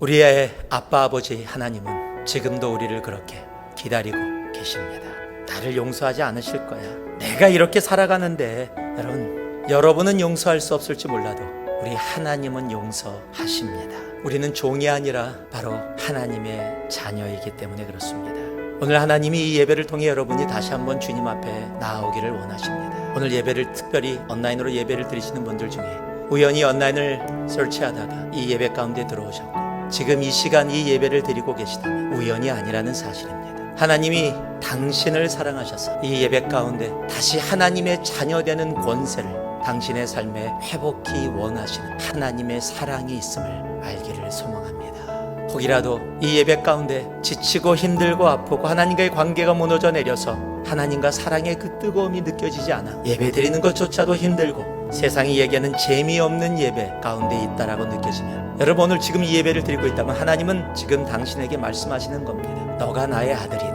우리의 아빠 아버지 하나님은 지금도 우리를 그렇게 기다리고 계십니다. 나를 용서하지 않으실 거야. 내가 이렇게 살아가는데 여러분 여러분은 용서할 수 없을지 몰라도 우리 하나님은 용서하십니다. 우리는 종이 아니라 바로 하나님의 자녀이기 때문에 그렇습니다. 오늘 하나님이 이 예배를 통해 여러분이 다시 한번 주님 앞에 나아오기를 원하십니다. 오늘 예배를 특별히 온라인으로 예배를 드리시는 분들 중에 우연히 온라인을 설치하다가 이 예배 가운데 들어오셨고 지금 이 시간 이 예배를 드리고 계시다면 우연이 아니라는 사실입니다. 하나님이 당신을 사랑하셔서 이 예배 가운데 다시 하나님의 자녀 되는 권세를 당신의 삶에 회복히 원하시는 하나님의 사랑이 있음을 알기를 소망합니다. 혹이라도 이 예배 가운데 지치고 힘들고 아프고 하나님과의 관계가 무너져 내려서 하나님과 사랑의 그 뜨거움이 느껴지지 않아 예배 드리는 것조차도 힘들고 세상이 얘기하는 재미없는 예배 가운데 있다라고 느껴지면 여러분 오늘 지금 이 예배를 드리고 있다면 하나님은 지금 당신에게 말씀하시는 겁니다. 너가 나의 아들이다.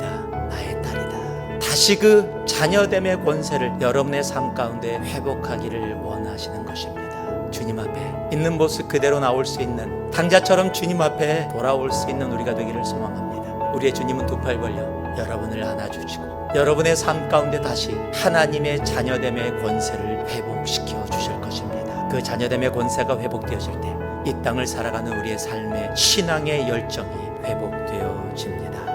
나의 딸이다. 다시 그 자녀됨의 권세를 여러분의 삶 가운데 회복하기를 원하시는 것입니다. 주님 앞에 있는 모습 그대로 나올 수 있는 당자처럼 주님 앞에 돌아올 수 있는 우리가 되기를 소망합니다. 우리의 주님은 두 팔 벌려 여러분을 안아주시고 여러분의 삶 가운데 다시 하나님의 자녀됨의 권세를 회복시켜 주실 것입니다. 그 자녀됨의 권세가 회복되어질 때 이 땅을 살아가는 우리의 삶의 신앙의 열정이 회복되어집니다.